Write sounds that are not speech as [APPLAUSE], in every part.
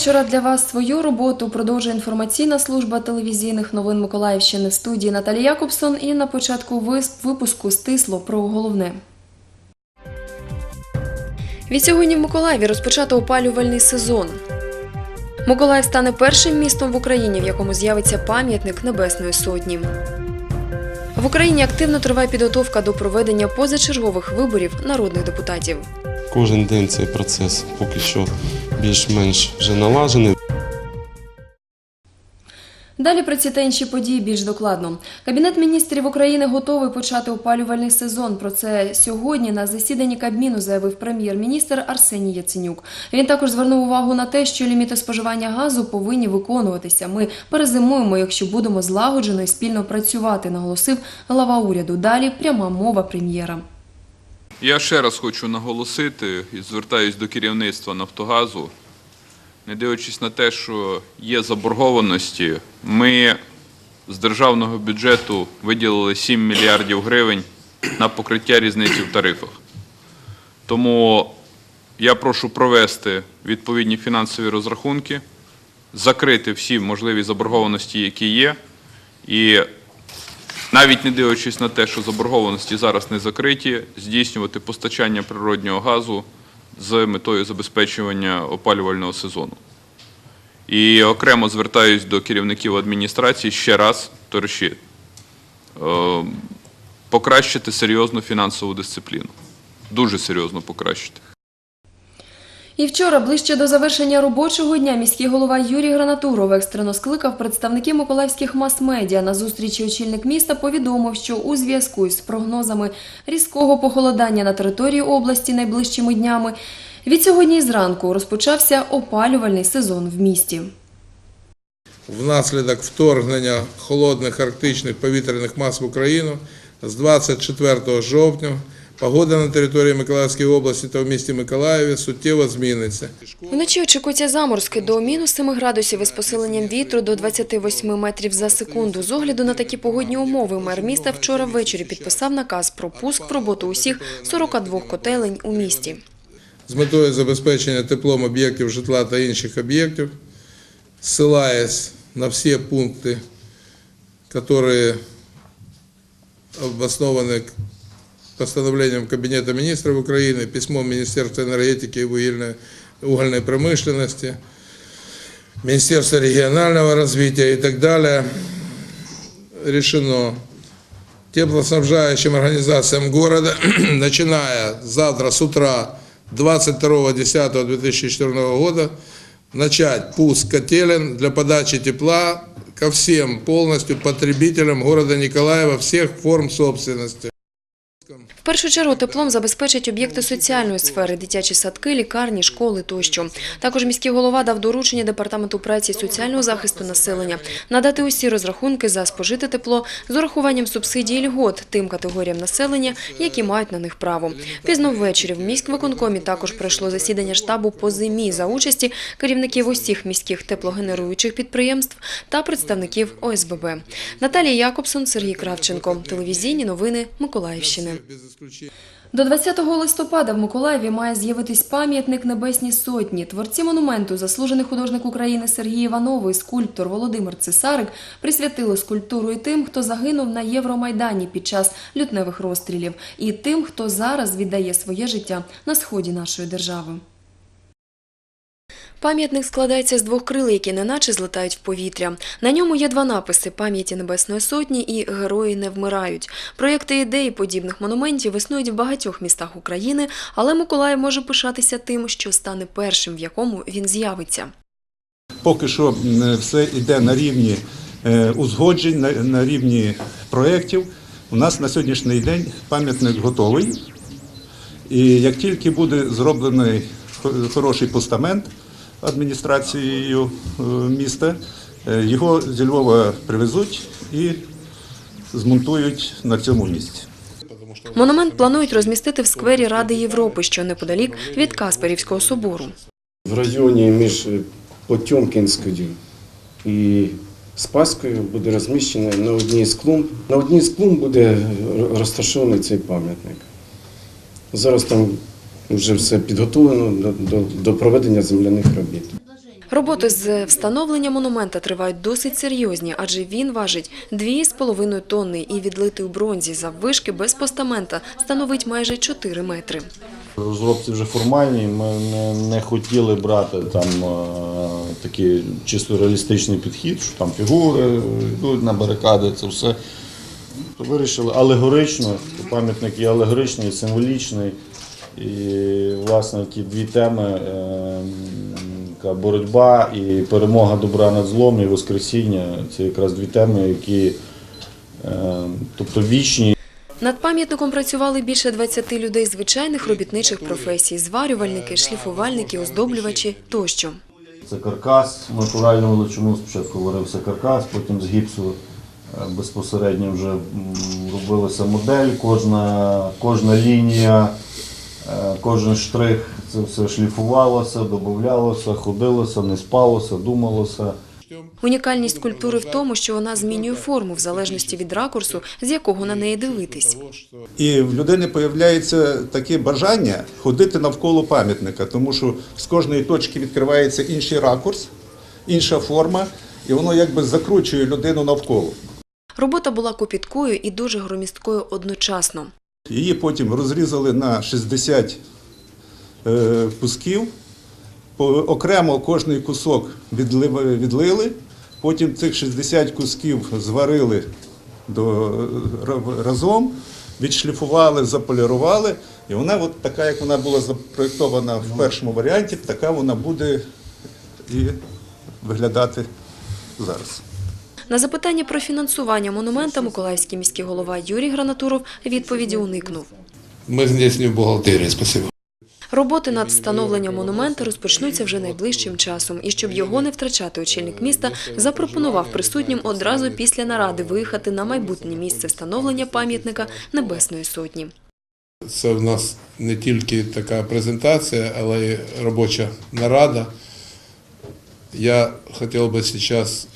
Вечора для вас. Свою роботу продовжує інформаційна служба телевізійних новин Миколаївщини в студії Наталія Якобсон. І на початку випуску стисло про головне. Від сьогодні в Миколаєві розпочато опалювальний сезон. Миколаїв стане першим містом в Україні, в якому з'явиться пам'ятник Небесної Сотні. В Україні активно триває підготовка до проведення позачергових виборів народних депутатів. Кожен день цей процес поки що більш-менш вже налажений. Далі про ці та інші події більш докладно. Кабінет міністрів України готовий почати опалювальний сезон. Про це сьогодні на засіданні Кабміну заявив прем'єр-міністр Арсеній Яценюк. Він також звернув увагу на те, що ліміти споживання газу повинні виконуватися. Ми перезимуємо, якщо будемо злагоджено і спільно працювати, наголосив глава уряду. Далі пряма мова прем'єра. Я ще раз хочу наголосити і звертаюсь до керівництва Нафтогазу. Не дивлячись на те, що є заборгованості, ми з державного бюджету виділили 7 мільярдів гривень на покриття різниці в тарифах. Тому я прошу провести відповідні фінансові розрахунки, закрити всі можливі заборгованості, які є, і навіть не дивлячись на те, що заборгованості зараз не закриті, здійснювати постачання природнього газу з метою забезпечування опалювального сезону. І окремо звертаюсь до керівників адміністрації ще раз, товариші, е, покращити серйозну фінансову дисципліну. Дуже серйозно покращити. І вчора, ближче до завершення робочого дня, міський голова Юрій Гранатуров екстрено скликав представників миколаївських мас-медіа. На зустрічі очільник міста повідомив, що у зв'язку із прогнозами різкого похолодання на території області найближчими днями від сьогодні зранку розпочався опалювальний сезон в місті. Внаслідок вторгнення холодних арктичних повітряних мас в Україну з 24 жовтня погода на території Миколаївської області та в місті Миколаєві суттєво зміниться. Вночі очікується заморозки до мінус 7 градусів із посиленням вітру до 28 метрів за секунду. З огляду на такі погодні умови мер міста вчора ввечері підписав наказ про пуск в роботу усіх 42 котелень у місті. З метою забезпечення теплом об'єктів житла та інших об'єктів, ссилаясь на всі пункти, які обосновані постановлением Кабинета министров Украины, письмом Министерства энергетики и вугільної- угольной промышленности, Министерства регионального развития и так далее, решено теплоснабжающим организациям города, [CLEARS THROAT] начиная завтра с утра 22.10.2004 года, начать пуск котелен для подачи тепла ко всем полностью потребителям города Николаева всех форм собственности. В першу чергу теплом забезпечать об'єкти соціальної сфери, дитячі садки, лікарні, школи тощо. Також міський голова дав доручення департаменту праці і соціального захисту населення надати усі розрахунки за спожите тепло з урахуванням субсидій і льгот тим категоріям населення, які мають на них право. Пізно ввечері в міськвиконкомі також пройшло засідання штабу по зимі за участі керівників усіх міських теплогенеруючих підприємств та представників ОСББ. Наталія Якобсон, Сергій Кравченко. Телевізійні новини Миколаївщини. До 20 листопада в Миколаєві має з'явитись пам'ятник Небесній Сотні. Творці монументу, заслужений художник України Сергій Іванов і скульптор Володимир Цесарик присвятили скульптуру і тим, хто загинув на Євромайдані під час лютневих розстрілів, і тим, хто зараз віддає своє життя на сході нашої держави. Пам'ятник складається з двох крил, які неначе злетають в повітря. На ньому є два написи пам'яті Небесної Сотні і Герої не вмирають. Проєкти ідеї подібних монументів існують в багатьох містах України, але Миколаїв може пишатися тим, що стане першим, в якому він з'явиться. Поки що все йде на рівні е, узгоджень, на, на рівні проєктів. У нас на сьогоднішній день пам'ятник готовий. І як тільки буде зроблений хороший постамент адміністрацією е, міста, е, його зі Львова привезуть і змонтують на цьому місці. Монумент планують розмістити в сквері Ради Європи, що неподалік від Касперівського собору. В районі між Потьомкінською і Спаською буде розміщений на одній з клумб. На одній з клумб буде розташований цей пам'ятник. Зараз там вже все підготовлено до, до, до проведення земляних робіт. Роботи з встановлення монумента тривають досить серйозні, адже він важить 2,5 тонни і відлитий у бронзі заввишки без постамента становить майже 4 метри. Розробці вже формальні. Ми не, не хотіли брати там е, такий чисто реалістичний підхід, що там фігури йдуть на барикади, це все. То вирішили алегорично, пам'ятник є алегоричний, символічний. І, власне, ті дві теми е, боротьба і перемога добра над злом і Воскресіння це якраз дві теми, які е, тобто вічні. Над пам'ятником працювали більше 20 людей звичайних робітничих професій – зварювальники, шліфувальники, оздоблювачі тощо. Це каркас, натуральну величину. Спочатку варився каркас, потім з гіпсу е, безпосередньо вже робилася модель, кожна, кожна лінія, кожен штрих, це все шліфувалося, додавалося, ходилося, не спалося, думалося. Унікальність скульптури в тому, що вона змінює форму в залежності від ракурсу, з якого на неї дивитись. І в людини з'являється таке бажання ходити навколо пам'ятника, тому що з кожної точки відкривається інший ракурс, інша форма, і воно якби закручує людину навколо. Робота була копіткою і дуже громісткою одночасно. Її потім розрізали на 60 е, кусків. Окремо кожний кусок відлили, потім цих 60 кусків зварили до, разом, відшліфували, заполірували. І вона от така, як вона була запроєктована в першому варіанті, така вона буде і виглядати зараз. На запитання про фінансування монумента Миколаївський міський голова Юрій Гранатуров відповіді уникнув. Здесь не в спасибо. Роботи над встановленням монумента розпочнуться вже найближчим часом. І щоб його не втрачати, очільник міста запропонував присутнім одразу після наради виїхати на майбутнє місце встановлення пам'ятника Небесної Сотні. Це в нас не тільки така презентація, але й робоча нарада. Я хотів би зараз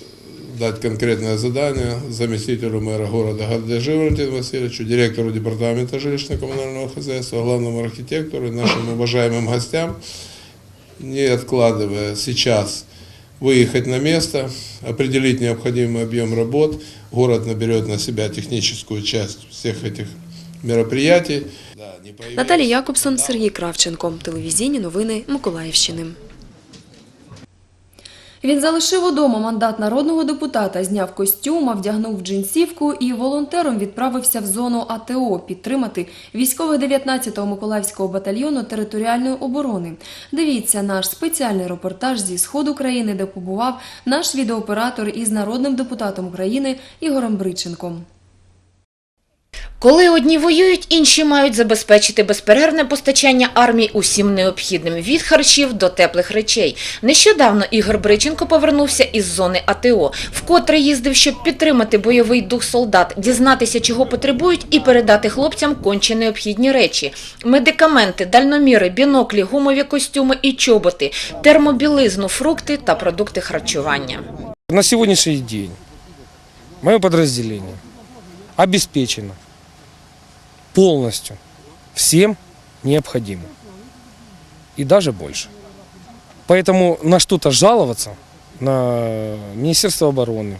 дати конкретне задание заместителю мэра города Гадежи Валентину Васильевичу, директору департамента жилищно-коммунального хозяйства, главному архитектору и нашим уважаемым гостям, не откладывая сейчас выехать на место, определить необходимый объем работ. Город наберет на себя техническую часть всех этих мероприятий. Да, не появилось- Наталія Якобсон, Сергій Кравченко. Телевізійні новини Миколаївщини. Він залишив удома мандат народного депутата, зняв костюм, а вдягнув джинсівку і волонтером відправився в зону АТО підтримати військових 19-го Миколаївського батальйону територіальної оборони. Дивіться наш спеціальний репортаж зі сходу країни, де побував наш відеооператор із народним депутатом України Ігорем Бриченком. Коли одні воюють, інші мають забезпечити безперервне постачання армії усім необхідним від харчів до теплих речей. Нещодавно Ігор Бриченко повернувся із зони АТО, вкотре їздив, щоб підтримати бойовий дух солдат, дізнатися, чого потребують, і передати хлопцям конче необхідні речі: медикаменти, дальноміри, біноклі, гумові костюми і чоботи, термобілизну, фрукти та продукти харчування. На сегодняшний день мое подразделение обеспечено полностью всем необходимым. И даже больше. Поэтому на что-то жаловаться, на Министерство обороны,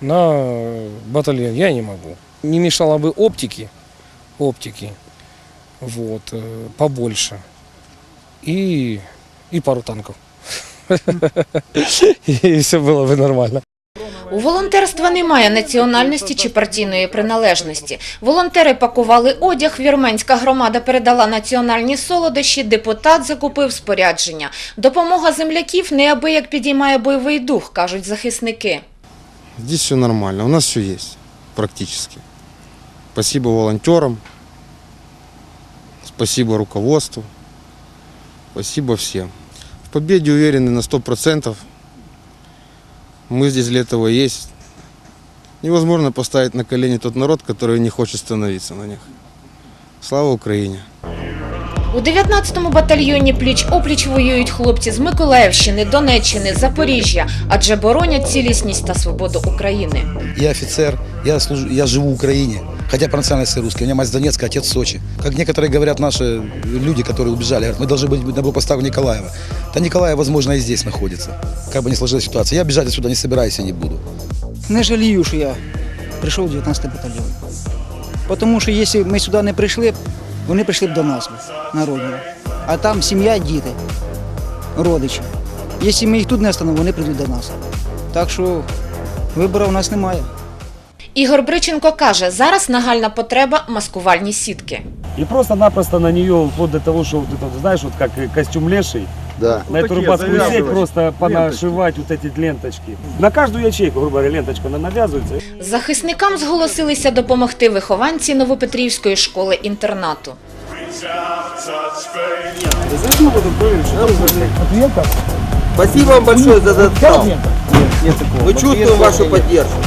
на батальон я не могу. Не мешало бы оптики, оптики, вот, э, побольше. И, и пару танков. [LAUGHS] И все было бы нормально. У волонтерства немає національності чи партійної приналежності. Волонтери пакували одяг, вірменська громада передала національні солодощі, депутат закупив спорядження. Допомога земляків неабияк підіймає бойовий дух, кажуть захисники. Здесь все нормально, у нас все есть практически. Спасибо волонтерам, спасибо руководству, спасибо всем. В победе уверены на 100%. Мы здесь для этого есть. Невозможно поставить на колени тот народ, который не хочет становиться на них. Слава Украине! У 19-му батальйоні пліч-опліч воюють хлопці з Миколаївщини, Донеччини, Запоріжжя, адже боронять цілісність та свободу України. Я офицер, я, служу, я живу в Украине, хотя по национальности русский. У меня мать с Донецка, отец с Сочи. Как некоторые говорят наши люди, которые убежали, говорят, мы должны быть на блокпостах в Николаево. Да Николаев, возможно, и здесь находится. Как бы ни сложилась ситуация. Я бежать отсюда не собираюсь и не буду. Не жалію, що я прийшов в 19 батальйон. Тому що якщо ми сюди не прийшли, б, вони прийшли б до нас, б, на родину. А там сім'я, діти, родичі. Якщо ми їх тут не остановимо, вони прийдуть до нас. Так що вибору у нас немає. Ігор Бриченко каже, зараз нагальна потреба маскувальні сітки. И просто-напросто на нее, вплоть до того, что вот это, знаешь, вот как э, костюм леший, Да. на эту рыбацкую сеть просто понашивать вот эти ленточки. На каждую ячейку, грубо говоря, ленточка она навязывается. Захисникам зголосилися допомогти вихованці Новопетрівської школи-інтернату. Спасибо вам большое за заставку. Мы чувствуем вашу поддержку.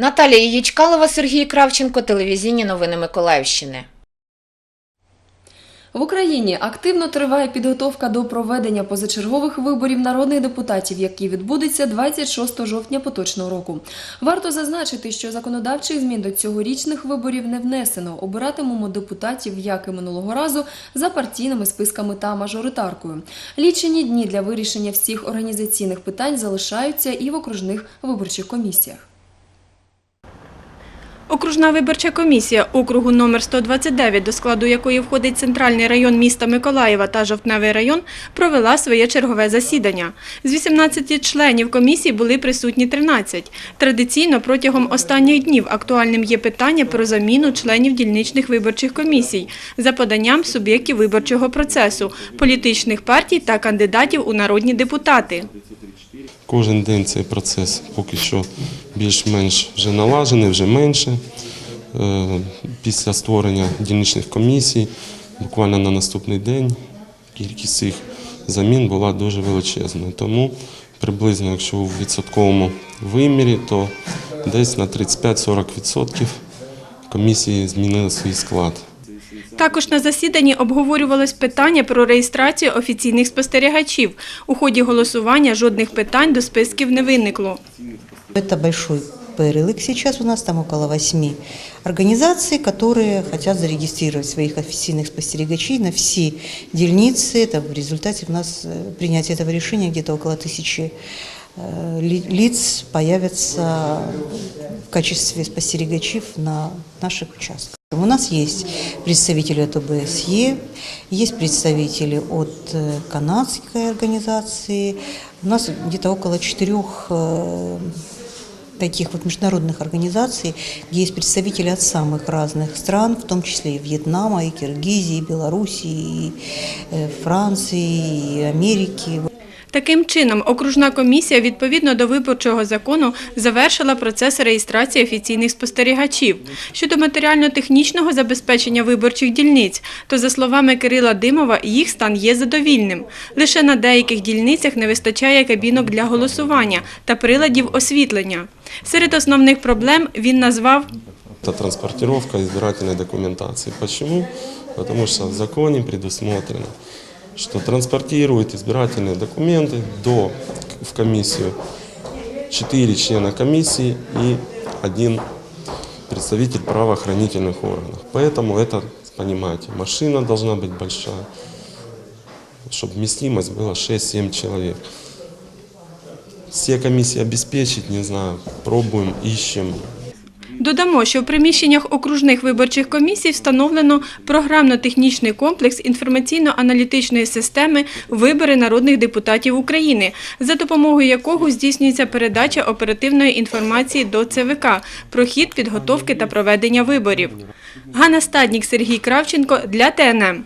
Наталія Ячкалова, Сергій Кравченко, телевізійні новини Миколаївщини. В Україні активно триває підготовка до проведення позачергових виборів народних депутатів, які відбудуться 26 жовтня поточного року. Варто зазначити, що законодавчих змін до цьогорічних виборів не внесено. Обиратимемо депутатів, як і минулого разу, за партійними списками та мажоритаркою. Лічені дні для вирішення всіх організаційних питань залишаються і в окружних виборчих комісіях. Окружна виборча комісія округу номер 129, до складу якої входить центральний район міста Миколаєва та Жовтневий район, провела своє чергове засідання. З 18 членів комісії були присутні 13. Традиційно протягом останніх днів актуальним є питання про заміну членів дільничних виборчих комісій за поданням суб'єктів виборчого процесу, політичних партій та кандидатів у народні депутати. Кожен день цей процес поки що більш-менш вже налажений, вже менше. Е, Після створення дільничних комісій, буквально на наступний день, кількість цих замін була дуже величезною. Тому приблизно, якщо у відсотковому вимірі, то десь на 35-40% комісії змінили свій склад. Також на засіданні обговорювалось питання про реєстрацію офіційних спостерігачів. У ході голосування жодних питань до списків не виникло. Это большой перелык сейчас у нас, там около восьми организаций, которые хотят зарегистрировать своих официальных спостерегачей на все дельницы. Это в результате у нас э, принятия этого решения где-то около тысячи э, ли- лиц появятся в качестве спостерегачей на наших участках. У нас есть представители от ОБСЕ, есть представители от э, канадской организации. У нас где-то около четырех таких вот международных организаций, где есть представители от самых разных стран, в том числе и Вьетнама, и Киргизии, и Белоруссии, и э, Франции, и Америки. Таким чином, окружна комісія відповідно до виборчого закону завершила процес реєстрації офіційних спостерігачів. Щодо матеріально-технічного забезпечення виборчих дільниць, то за словами Кирила Димова, їх стан є задовільним. Лише на деяких дільницях не вистачає кабінок для голосування та приладів освітлення. Серед основних проблем він назвав Это транспортировка избирательной документации. Почему? Потому что в законе предусмотрено, что транспортируют избирательные документы до, в комиссию 4 члена комиссии и один представитель правоохранительных органов. Поэтому это, понимаете, машина должна быть большая, чтобы вместимость была 6-7 человек. Все комиссии обеспечить, не знаю, пробуем, ищем, Додамо, що в приміщеннях окружних виборчих комісій встановлено програмно-технічний комплекс інформаційно-аналітичної системи «Вибори народних депутатів України», за допомогою якого здійснюється передача оперативної інформації до ЦВК про хід підготовки та проведення виборів. Ганна Стаднік, Сергій Кравченко для ТНМ.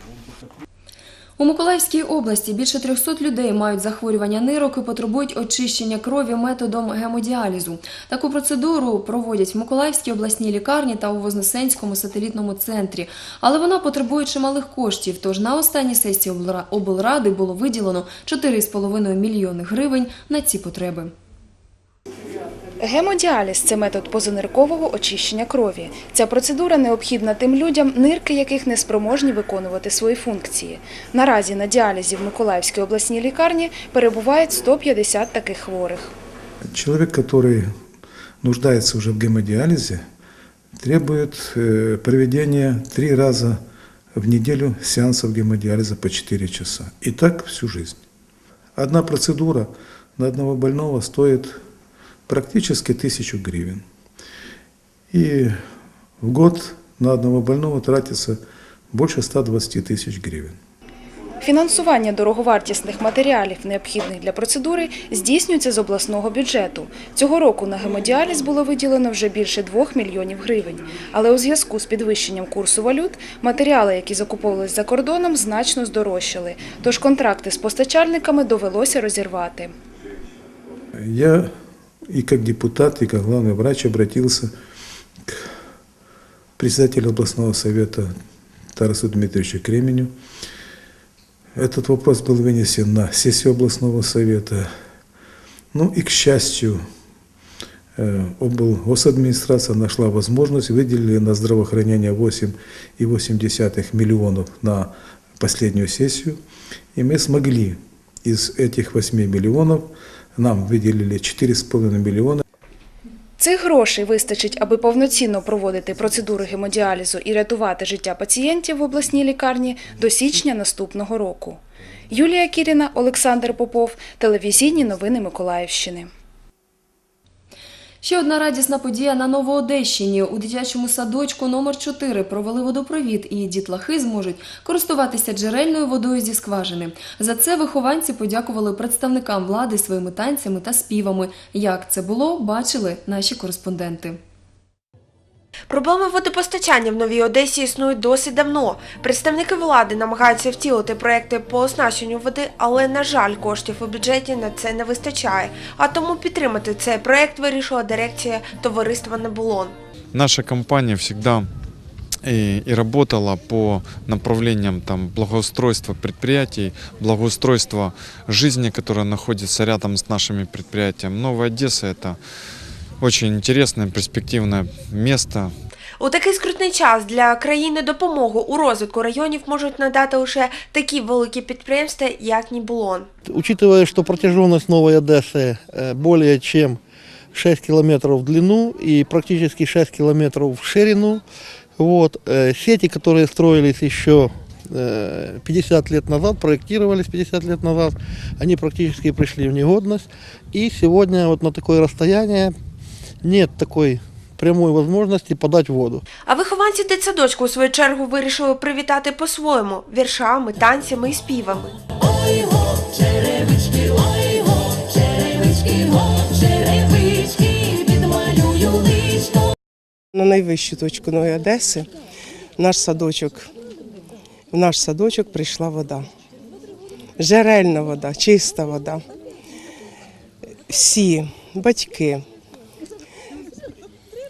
У Миколаївській області більше 300 людей мають захворювання нирок і потребують очищення крові методом гемодіалізу. Таку процедуру проводять в Миколаївській обласній лікарні та у Вознесенському сателітному центрі. Але вона потребує чималих коштів. Тож на останній сесії облра- облради було виділено 4,5 мільйони гривень на ці потреби. Гемодіаліз це метод позаниркового очищення крові. Ця процедура необхідна тим людям, нирки яких не спроможні виконувати свої функції. Наразі на діалізі в Миколаївській обласній лікарні перебувають 150 таких хворих. Человек, который нуждается уже в гемодиализе, требует э, проведения три раза в неделю сеансов гемодиализа по 4 часа. И так всю жизнь. Одна процедура на одного больного стоит практически тысячу гривен. И в год на одного больного тратится больше 120 тысяч гривен. Фінансування дороговартісних матеріалів, необхідних для процедури, здійснюється з обласного бюджету. Цього року на гемодіаліз було виділено вже більше 2 мільйонів гривень. Але у зв'язку з підвищенням курсу валют матеріали, які закуповувались за кордоном, значно здорожчали. Тож контракти з постачальниками довелося розірвати. Я и как депутат, и как главный врач обратился к председателю областного совета Тарасу Дмитриевичу Кременю. Этот вопрос был вынесен на сессию областного совета. Ну и, к счастью, э, обл- госадминистрация нашла возможность, выделили на здравоохранение 8,8 миллионов на последнюю сессию. И мы смогли из этих 8 миллионов, нам виділили 4,5 мільйони Цих грошей вистачить, аби повноцінно проводити процедури гемодіалізу і рятувати життя пацієнтів в обласній лікарні до січня наступного року. Юлія Кіріна, Олександр Попов, телевізійні новини Миколаївщини. Ще одна радісна подія на Новоодещині. У дитячому садочку номер 4 провели водопровід, і дітлахи зможуть користуватися джерельною водою зі скважини. За це вихованці подякували представникам влади своїми танцями та співами. Як це було, бачили наші кореспонденти. Проблеми водопостачання в Новій Одесі існують досить давно. Представники влади намагаються втілити проекти по оснащенню води, але, на жаль, коштів у бюджеті на це не вистачає. А тому підтримати цей проект вирішила дирекція товариства Небулон. Наша компания всегда и, и работала по направлениям там, благоустройства предприятий, благоустройства жизни, которая находится рядом с нашими предприятиями. Новая Одесса – это очень интересное, перспективное место, У такий скрутний час для країни допомогу у розвитку районів можуть надати лише такі великі підприємства, як Нібулон. Учитывая, что протяженность Новой Одессы э, более чем 6 километров в длину и практически 6 километров в ширину, вот, э, сети, которые строились еще э, 50 лет назад, проектировались 50 лет назад, они практически пришли в негодность. И сегодня вот на такое расстояние нет такой прямой возможности подать воду. А вихованці дитсадочку у свою чергу вирішили привітати по-своєму віршами, танцями і співами. Черевички, ой го, черевички, го, черевички, відмалюю личко. на найвищу точку Нової Одеси, в наш садочок, в наш садочок прийшла вода. Джерельна вода, чиста вода. Всі батьки,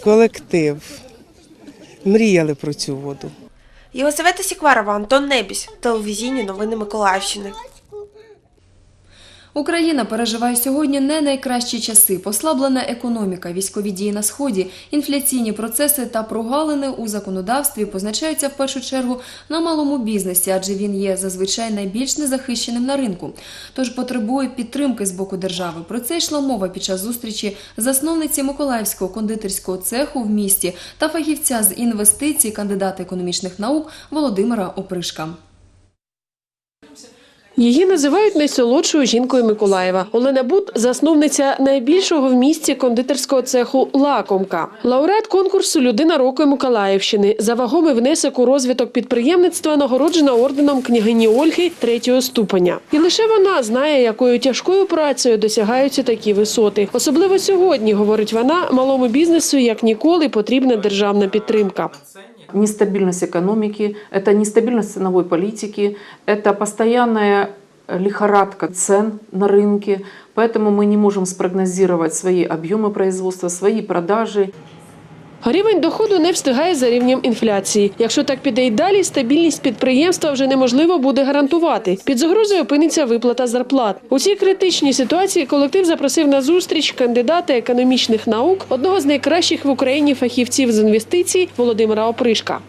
колектив мріяли про цю воду. Єлисавета Сікварова, Антон Небісь, телевізійні новини Миколаївщини. Україна переживає сьогодні не найкращі часи. Послаблена економіка, військові дії на сході, інфляційні процеси та прогалини у законодавстві позначаються в першу чергу на малому бізнесі, адже він є зазвичай найбільш незахищеним на ринку. Тож потребує підтримки з боку держави. Про це йшла мова під час зустрічі засновниці Миколаївського кондитерського цеху в місті та фахівця з інвестицій, кандидата економічних наук Володимира Опришка. Її називають найсолодшою жінкою Миколаєва. Олена Бут – засновниця найбільшого в місті кондитерського цеху «Лакомка». Лауреат конкурсу «Людина року Миколаївщини». За вагомий внесок у розвиток підприємництва нагороджена орденом княгині Ольги третього ступеня. І лише вона знає, якою тяжкою працею досягаються такі висоти. Особливо сьогодні, говорить вона, малому бізнесу як ніколи потрібна державна підтримка Нестабильность экономики, это нестабильность ценовой политики, это постоянная лихорадка цен на рынке, поэтому мы не можем спрогнозировать свои объемы производства, свои продажи. Рівень доходу не встигає за рівнем інфляції. Якщо так піде й далі, стабільність підприємства вже неможливо буде гарантувати. Під загрозою опиниться виплата зарплат. У цій критичній ситуації колектив запросив на зустріч кандидата економічних наук, одного з найкращих в Україні фахівців з інвестицій Володимира Опришка.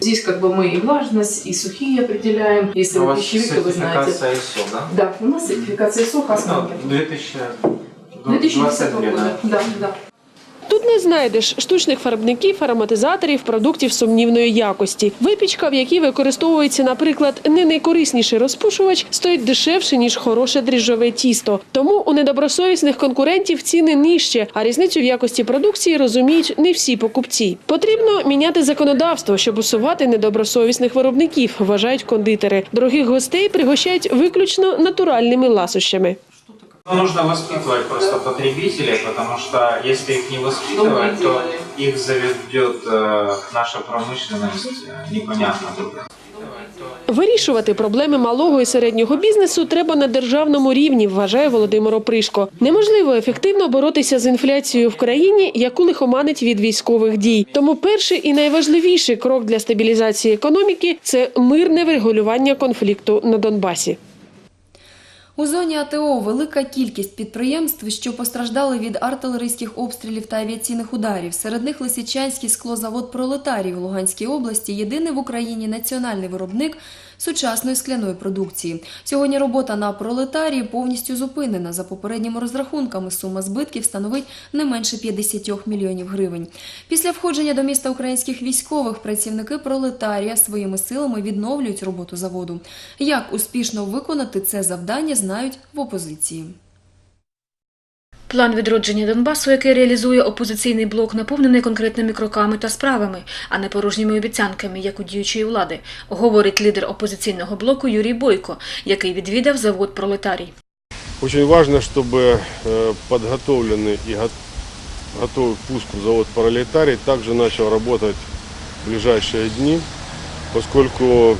Здесь как бы мы и влажность, и сухие определяем. Если вы пищевик, то вы знаете. ISO, да? Да, у нас сертификация СО посмотрим. 2000... 2010 года. Да, да. Тут не знайдеш штучних фарбників, ароматизаторів, продуктів сумнівної якості. Випічка, в якій використовується, наприклад, не найкорисніший розпушувач, стоїть дешевше ніж хороше дріжджове тісто. Тому у недобросовісних конкурентів ціни нижче, а різницю в якості продукції розуміють не всі покупці. Потрібно міняти законодавство, щоб усувати недобросовісних виробників, вважають кондитери. Дорогих гостей пригощають виключно натуральними ласощами. Ну, нужно воспитывать просто потребителей, потому что если их не воспитывать, то их заведет э, наша промышленность э, непонятно куда. Вирішувати проблеми малого і середнього бізнесу треба на державному рівні, вважає Володимир Опришко. Неможливо ефективно боротися з інфляцією в країні, яку лихоманить від військових дій. Тому перший і найважливіший крок для стабілізації економіки це мирне врегулювання конфлікту на Донбасі. У зоні АТО велика кількість підприємств, що постраждали від артилерійських обстрілів та авіаційних ударів. Серед них Лисичанський склозавод Пролетарій в Луганській області, єдиний в Україні національний виробник сучасної скляної продукції. Сьогодні робота на пролетарії повністю зупинена. За попередніми розрахунками сума збитків становить не менше 50 мільйонів гривень. Після входження до міста українських військових працівники пролетарія своїми силами відновлюють роботу заводу. Як успішно виконати це завдання, знають в опозиції. План відродження Донбасу, який реалізує опозиційний блок, наповнений конкретними кроками та справами, а не порожніми обіцянками, як у діючої влади, говорить лідер опозиційного блоку Юрій Бойко, який відвідав завод Пролетарій. Очень важно, чтобы э, подготовленный и го- готовый к пуску завод «Пролетарий» также начал работать в ближайшие дни, поскольку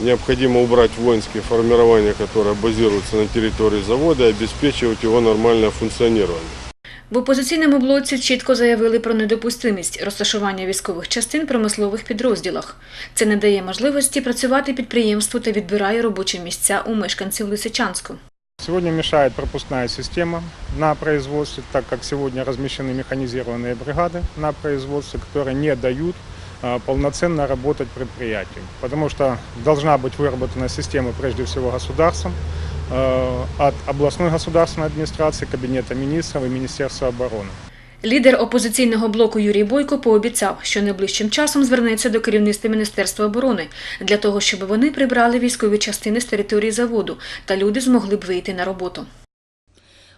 необходимо убрать воинские формирования, которые базируются на территории завода, и обеспечивать его нормальное функционирование. В опозиційному блоці чітко заявили про недопустимість розташування військових частин в промислових підрозділах. Це не дає можливості працювати підприємству та відбирає робочі місця у мешканців Лисичанську. Сегодня мешает пропускная система на производстве, так как сегодня размещены механизированные бригады на производстве, которые не дают э, полноценно работать предприятию. Потому что должна быть выработана система прежде всего государством, э, от областной государственной администрации, Кабинета министров и Министерства обороны. Лідер опозиційного блоку Юрій Бойко пообіцяв, що найближчим часом звернеться до керівництва Міністерства оборони для того, щоб вони прибрали військові частини з території заводу та люди змогли б вийти на роботу.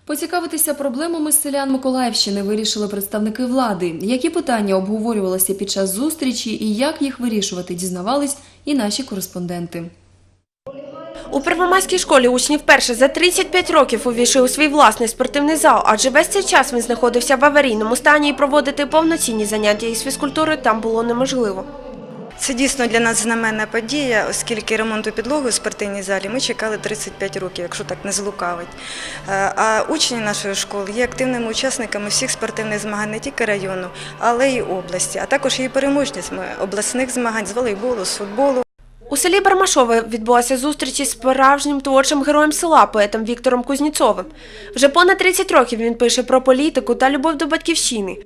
Поцікавитися проблемами селян Миколаївщини вирішили представники влади. Які питання обговорювалися під час зустрічі і як їх вирішувати, дізнавались і наші кореспонденти. У Первомайській школі учні вперше за 35 років увійшли у свій власний спортивний зал, адже весь цей час він знаходився в аварійному стані і проводити повноцінні заняття із фізкультури там було неможливо. Це дійсно для нас знаменна подія, оскільки ремонту підлоги у спортивній залі ми чекали 35 років, якщо так не злукавить. Е, А учні нашої школи є активними учасниками всіх спортивних змагань не тільки району, але й області, а також є переможницями обласних змагань з волейболу, з футболу. У селі Бармашове відбулася зустріч із справжнім творчим героєм села, поетом Віктором Кузніцовим. Вже понад 30 років він пише про політику та любов до батьківщини.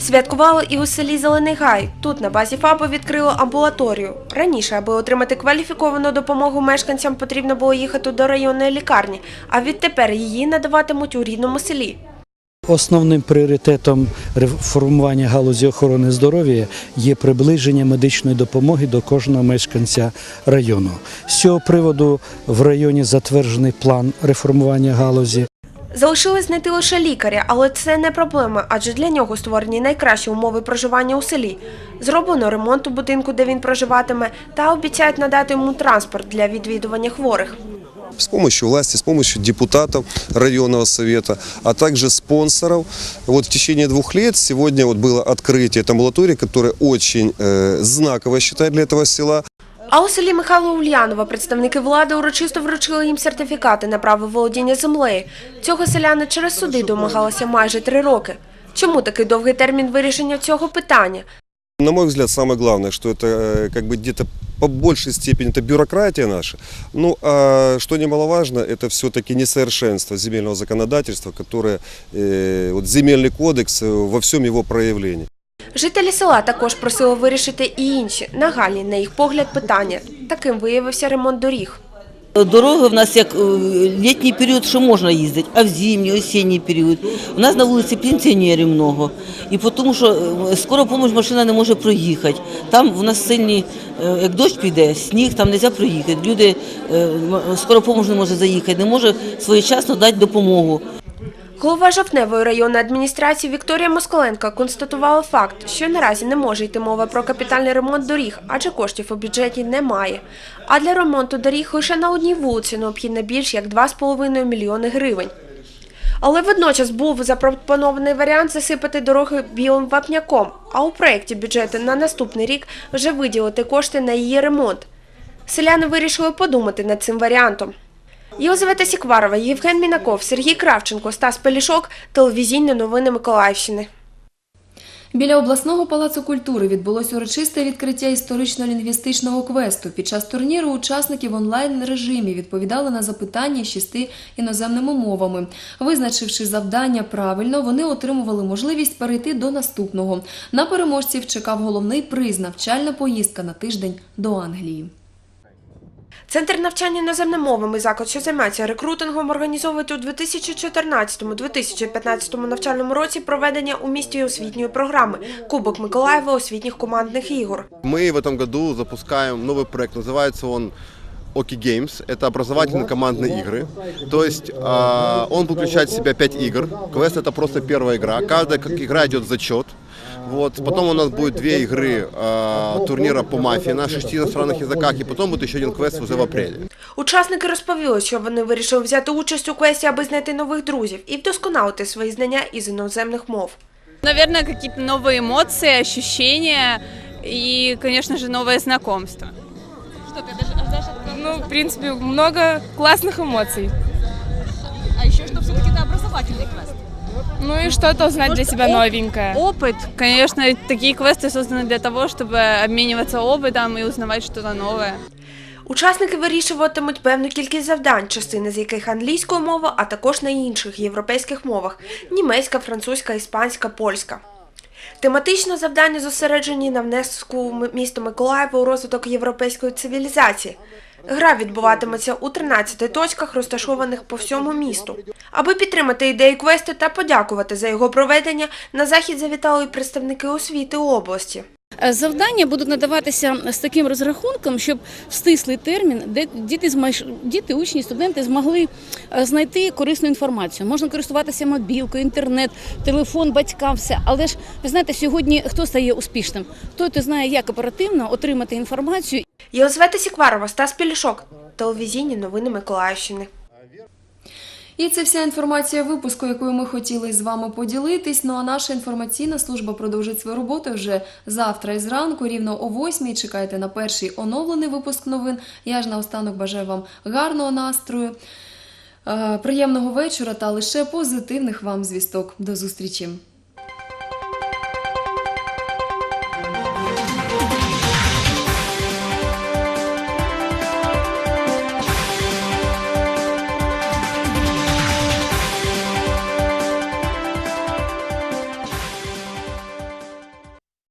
Святкували і у селі Зелений Гай. Тут на базі ФАПу відкрили амбулаторію. Раніше, аби отримати кваліфіковану допомогу мешканцям, потрібно було їхати до районної лікарні, а відтепер її надаватимуть у рідному селі. Основним пріоритетом реформування галузі охорони здоров'я є приближення медичної допомоги до кожного мешканця району. З цього приводу в районі затверджений план реформування галузі. Залишилось знайти лише лікаря, але це не проблема, адже для нього створені найкращі умови проживання у селі. Зроблено ремонт у будинку, де він проживатиме, та обіцяють надати йому транспорт для відвідування хворих с помощью власти, с помощью депутатов районного совета, а также спонсоров. Вот в течение двух лет сегодня вот было открытие этой амбулатории, которая очень э, знаковая, считаю, для этого села. А у селі Михайло Ульянова представники влади урочисто вручили їм сертифікати на право володіння землею. Цього селяни через суди домагалися майже три роки. Чому такий довгий термін вирішення цього питання? На мой взгляд, самое главное, что это э, как бы где-то по большей степени это бюрократия наша. Ну, а что немаловажно, это все-таки несовершенство земельного законодательства, которое, э, вот земельный кодекс э, во всем его проявлении. Жителі села також просили вирішити і інші нагальні, на їх погляд, питання. Таким виявився ремонт доріг. Дороги в нас як е, літній період, що можна їздити, а в зимній, осінній період. У нас на вулиці пенсіонерів много. І тому що е, скоро допомога машина не може проїхати. Там в нас сильний, е, як дощ піде, сніг, там не можна проїхати. Люди, скоро допомога не може заїхати, не може своєчасно дати допомогу. Голова Жовтневої районної адміністрації Вікторія Москаленко констатувала факт, що наразі не може йти мова про капітальний ремонт доріг, адже коштів у бюджеті немає. А для ремонту доріг лише на одній вулиці необхідно більш як 2,5 мільйони гривень. Але водночас був запропонований варіант засипати дороги білим вапняком, а у проєкті бюджету на наступний рік вже виділити кошти на її ремонт. Селяни вирішили подумати над цим варіантом. Єлизавета Сікварова, Євген Мінаков, Сергій Кравченко, Стас Пелішок, телевізійні новини Миколаївщини. Біля обласного палацу культури відбулось урочисте відкриття історично-лінгвістичного квесту. Під час турніру учасники в онлайн режимі відповідали на запитання з шести іноземними мовами. Визначивши завдання правильно, вони отримували можливість перейти до наступного. На переможців чекав головний приз навчальна поїздка на тиждень до Англії. Центр навчання іноземними мовами заклад, що займається рекрутингом, організовують у 2014-2015 навчальному році проведення у місті освітньої програми Кубок Миколаєва освітніх командних ігор. Мы в этом году запускаем новый проект, называется он Оки Games. Это образовательные командные игры. То есть а, он будет включать в себя 5 игр. Квест это просто первая игра. Каждая как игра идет зачет. Вот. Потом у нас будет две игры а, турнира по мафии на шести иностранных языках. И потом будет еще один квест уже в апреле. Учасники розповіли, що вони вирішили взяти участь у квесті, аби знайти нових друзів і вдосконалити свої знання із іноземних мов. Наверное, какие-то новые эмоции, ощущения и, конечно же, новое знакомство. Что ты ожидаешь Ну, в принципе, много классных эмоций. А еще что все-таки это образовательный квест. Ну и что-то узнать для себя новенькое. Опыт. Конечно, такие квесты созданы для того, чтобы обмениваться опытом и узнавать что-то новое. Учасники вирішуватимуть певну кількість завдань, частини з яких англійською мовою, а також на інших європейських мовах німецька, французька, іспанська, польська. Тематично завдання зосереджені на внеску м- міста Миколаєва у розвиток європейської цивілізації. Гра відбуватиметься у 13 точках, розташованих по всьому місту. Аби підтримати ідею квесту та подякувати за його проведення, на захід завітали й представники освіти області. Е, Завдання будуть надаватися з таким розрахунком, щоб в стислий термін, де діти діти, учні, студенти змогли е, знайти корисну інформацію. Можна користуватися мобілкою, інтернет, телефон батькам, все. Але ж ви знаєте, сьогодні хто стає успішним? Той, хто знає, як оперативно отримати інформацію Єлизавета Сікварова, Стас Пілішок, телевізійні новини Миколаївщини. І це вся інформація випуску, якою ми хотіли з вами поділитись. Ну а наша інформаційна служба продовжить свою роботу вже завтра і зранку, рівно о 8 Чекайте на перший оновлений випуск новин. Я ж наостанок бажаю вам гарного настрою, е, приємного вечора та лише позитивних вам звісток. До зустрічі!